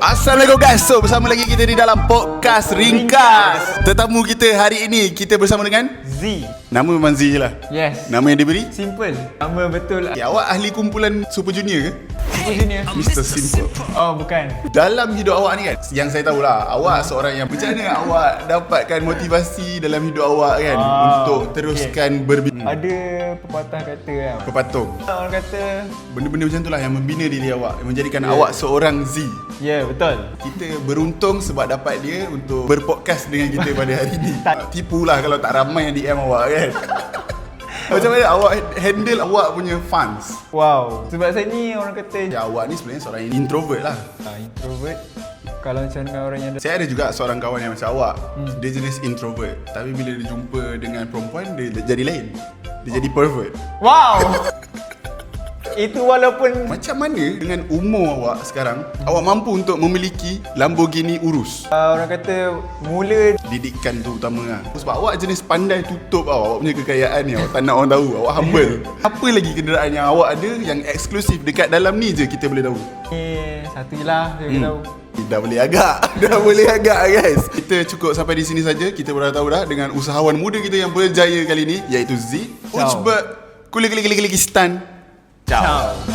Assalamualaikum guys So bersama lagi kita di dalam podcast Ringkas. Tetamu kita hari ini Kita bersama dengan Z. Nama memang Z je lah. Yes. Nama yang diberi? Simple. Nama betul. Okay, Awak ahli kumpulan Super Junior ke? Junior Mr. Simple. Oh bukan. Dalam hidup awak ni kan Yang saya tahulah Awak seorang yang Macam mana awak dapatkan motivasi Dalam hidup awak kan Ah, Untuk teruskan berbina Ada pepatah kata kan Berpatung Orang kata Benda-benda macam tu lah Yang membina diri awak Yang menjadikan awak seorang Z. Ya yeah, betul. Kita beruntung sebab dapat dia untuk berpodcast dengan kita pada hari ni. Tipulah kalau tak ramai yang DM awak kan. Macam mana awak handle awak punya fans? Wow Sebab saya ni orang kata Ya, awak ni sebenarnya seorang introvert lah. ah, Introvert Kalau macam dengan orang yang Saya ada juga seorang kawan yang macam awak. Dia jenis introvert. Tapi bila dia jumpa dengan perempuan, dia jadi lain. Dia jadi pervert. Wow Itu walaupun Macam mana dengan umur awak sekarang, awak mampu untuk memiliki Lamborghini Urus? uh, Orang kata Mula Didikan tu utama lah. Sebab awak jenis pandai tutup tau. Awak punya kekayaan ni Awak tak nak orang tahu. Awak humble. Apa lagi kenderaan yang awak ada Yang eksklusif Dekat dalam ni je kita boleh tahu? Ni Satu je lah Saya hmm. tahu. Dah boleh agak. Dah boleh agak guys. Kita cukup sampai di sini saja. Kita dah tahu dah Dengan usahawan muda kita yang berjaya kali ni Iaitu Z Ciao. Uchbert Kulik-kulik-kulik-kulik Stan Ciao. Ciao